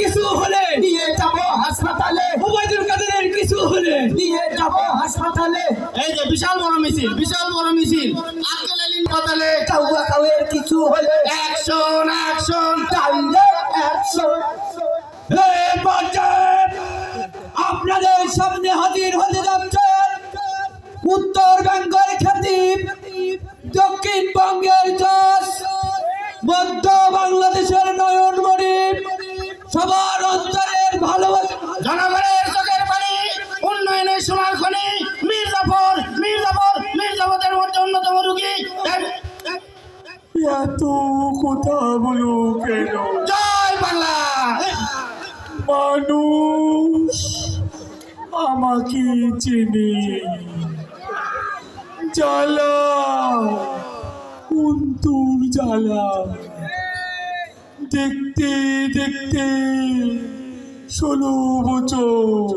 কিছু হলে নিয়ে যাব হাসপাতালে। উবাইদুল কাদেরের কিছু হলে নিয়ে যাব হাসপাতালে। এই যে বিশাল বড় মিছিল বিশাল বড় মিছিল। আজকাল হাসপাতালে কাউয়া কাউয়ের কিছু হলে অ্যাকশন অ্যাকশন। Direct action. হে বাজার আপনাদের সামনে হাজির হতে এত কথা বলো কেন? জয় বাংলা! মানুষ আমাকে চেনে। জ্বালা অন্তর জ্বালা। দেখতে দেখতে ষোলো বছর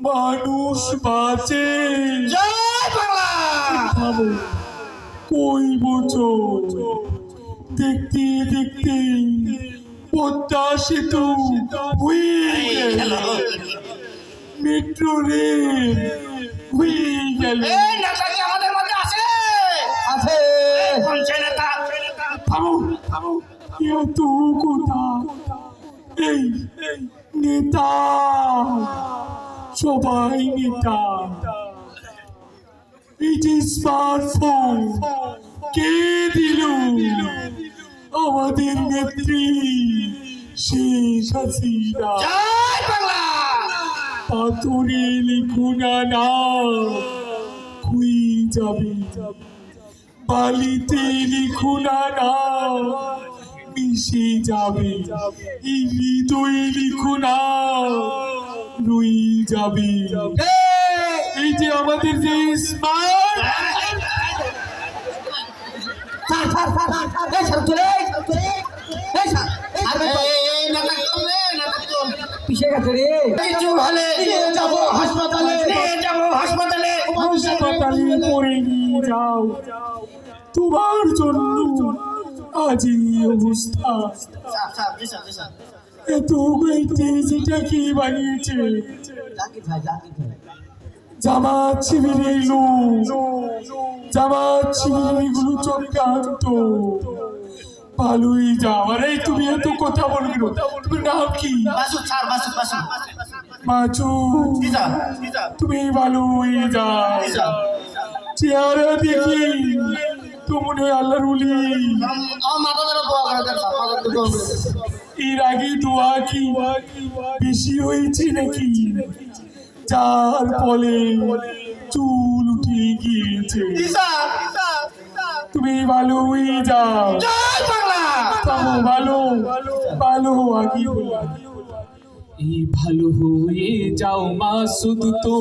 মানুষ বাঁচে। জয় বাংলা! কই বছর দেখতে দেখতে পদ্মা সেতু হয়ে গেল। মেট্রো রেল হয়ে গেল। এই আমাদের মধ্যে আছে? আছে। থামো থামো। এত কথা? এই, নেতা। সবাই নেতা। যে স্মার্টফোন কে দিল? আমাদের নেত্রী শেষ হাসিনা। পাথরে লিখুনা না খুই যাবে। বালিতে লিখুনা না মিশে যাবে। এই হৃদয়ে লিখুনা রুই যাবে। এই যে আমাদের যে পিছিয়ে গেছে রে। কিছু হলে নিয়ে যাব হাসপাতালে। নিয়ে যাব হাসপাতালে। হাসপাতালে পড়ে নিয়ে যাও। তোমার জন্য আজ এই অবস্থা। Sir sir ji sir ji sir. এত জামাত শিবিরের লোক জামাত শিবিরেরগুলো চক্রান্ত। ভালোই যাও আরে তুমি এত কথা বলবি তুমি নাম কি? স্যার তুমি যাও জি স্যার চেহারা দেখি তো আল্লাহর উলি আমার মাথা ধরে দোয়া করে দেন স্যার মাথা ধরে দোয়া করে দেন এর আগে দোয়া কি? বেশি হয়েছে নাকি? যার ফলে চুল উঠে গিয়েছে। তুমি ভালো হয়ে যাও। ভালো ভালো আগে এই ভালো হয়ে যাও মা শুধু তো